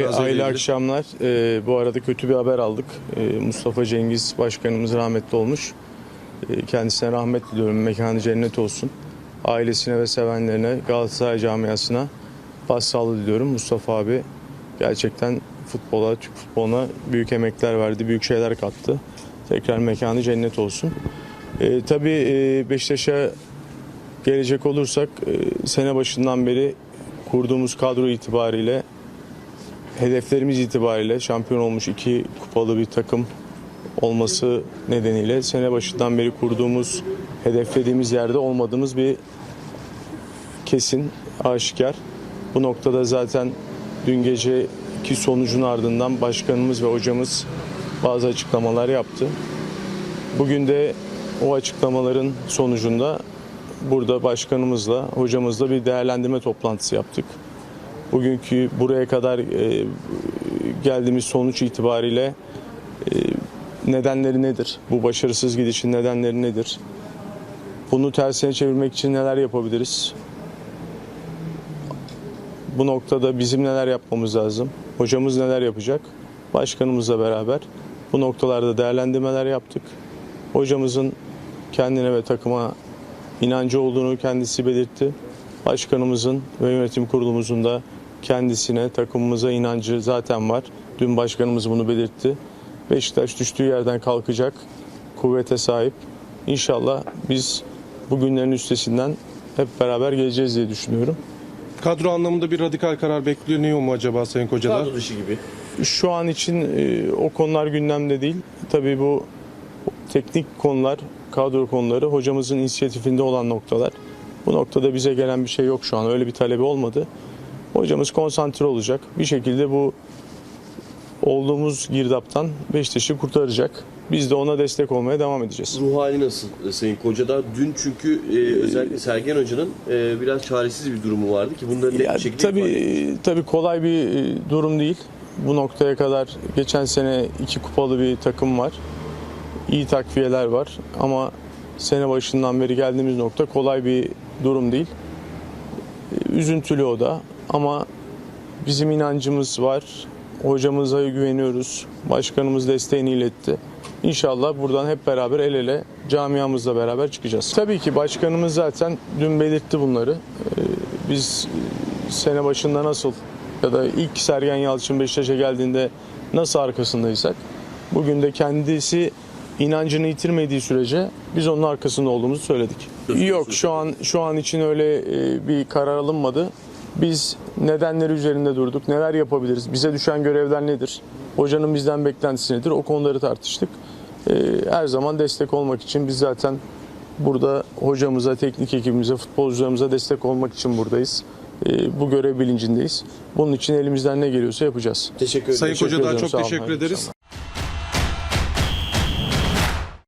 Ay, Raz ile hayırlı akşamlar. Ee, bu arada kötü bir haber aldık. Ee, Mustafa Cengiz Başkanımız rahmetli olmuş. Ee, kendisine rahmet diliyorum. Mekanı cennet olsun. Ailesine ve sevenlerine, Galatasaray camiasına başsağlığı diliyorum. Mustafa abi gerçekten futbola, Türk futboluna büyük emekler verdi, büyük şeyler kattı. Tekrar mekanı cennet olsun. Ee, tabii e, Beşiktaş'a gelecek olursak e, sene başından beri kurduğumuz kadro itibariyle hedeflerimiz itibariyle şampiyon olmuş iki kupalı bir takım olması nedeniyle sene başından beri kurduğumuz, hedeflediğimiz yerde olmadığımız bir kesin, aşikar. Bu noktada zaten dün geceki sonucun ardından başkanımız ve hocamız bazı açıklamalar yaptı. Bugün de o açıklamaların sonucunda burada başkanımızla, hocamızla bir değerlendirme toplantısı yaptık. Bugünkü buraya kadar e, geldiğimiz sonuç itibariyle e, nedenleri nedir? Bu başarısız gidişin nedenleri nedir? Bunu tersine çevirmek için neler yapabiliriz? Bu noktada bizim neler yapmamız lazım? Hocamız neler yapacak? Başkanımızla beraber bu noktalarda değerlendirmeler yaptık. Hocamızın kendine ve takıma inancı olduğunu kendisi belirtti. Başkanımızın ve yönetim kurulumuzun da kendisine, takımımıza inancı zaten var. Dün başkanımız bunu belirtti. Beşiktaş düştüğü yerden kalkacak, kuvvete sahip. İnşallah biz bu günlerin üstesinden hep beraber geleceğiz diye düşünüyorum. Kadro anlamında bir radikal karar bekleniyor mu acaba Sayın Kocalar? Kadro dışı gibi. Şu an için e, o konular gündemde değil. Tabii bu teknik konular, kadro konuları hocamızın inisiyatifinde olan noktalar. Bu noktada bize gelen bir şey yok şu an. Öyle bir talebi olmadı. Hocamız konsantre olacak. Bir şekilde bu olduğumuz girdaptan Beşiktaş'ı kurtaracak. Biz de ona destek olmaya devam edeceğiz. Ruh hali nasıl e, Sayın Koca'da? Dün çünkü e, özellikle Sergen Hoca'nın e, biraz çaresiz bir durumu vardı ki bunları net bir şekilde tabii tabii kolay bir e, durum değil. Bu noktaya kadar geçen sene iki kupalı bir takım var. İyi takviyeler var ama sene başından beri geldiğimiz nokta kolay bir durum değil. Üzüntülü o da ama bizim inancımız var. Hocamıza güveniyoruz. Başkanımız desteğini iletti. İnşallah buradan hep beraber el ele camiamızla beraber çıkacağız. Tabii ki başkanımız zaten dün belirtti bunları. Ee, Biz sene başında nasıl ya da ilk Sergen Yalçın Beşiktaş'a geldiğinde nasıl arkasındaysak bugün de kendisi inancını yitirmediği sürece biz onun arkasında olduğumuzu söyledik. Yok şu an şu an için öyle e, bir karar alınmadı. Biz nedenleri üzerinde durduk. Neler yapabiliriz? Bize düşen görevler nedir? Hocanın bizden beklentisi nedir? O konuları tartıştık. E, Her zaman destek olmak için biz zaten burada hocamıza, teknik ekibimize, futbolcularımıza destek olmak için buradayız. E, Bu görev bilincindeyiz. Bunun için elimizden ne geliyorsa yapacağız. Teşekkür ederim. Sayın Koca'dan ediyorum, çok sağ olun. teşekkür ederiz.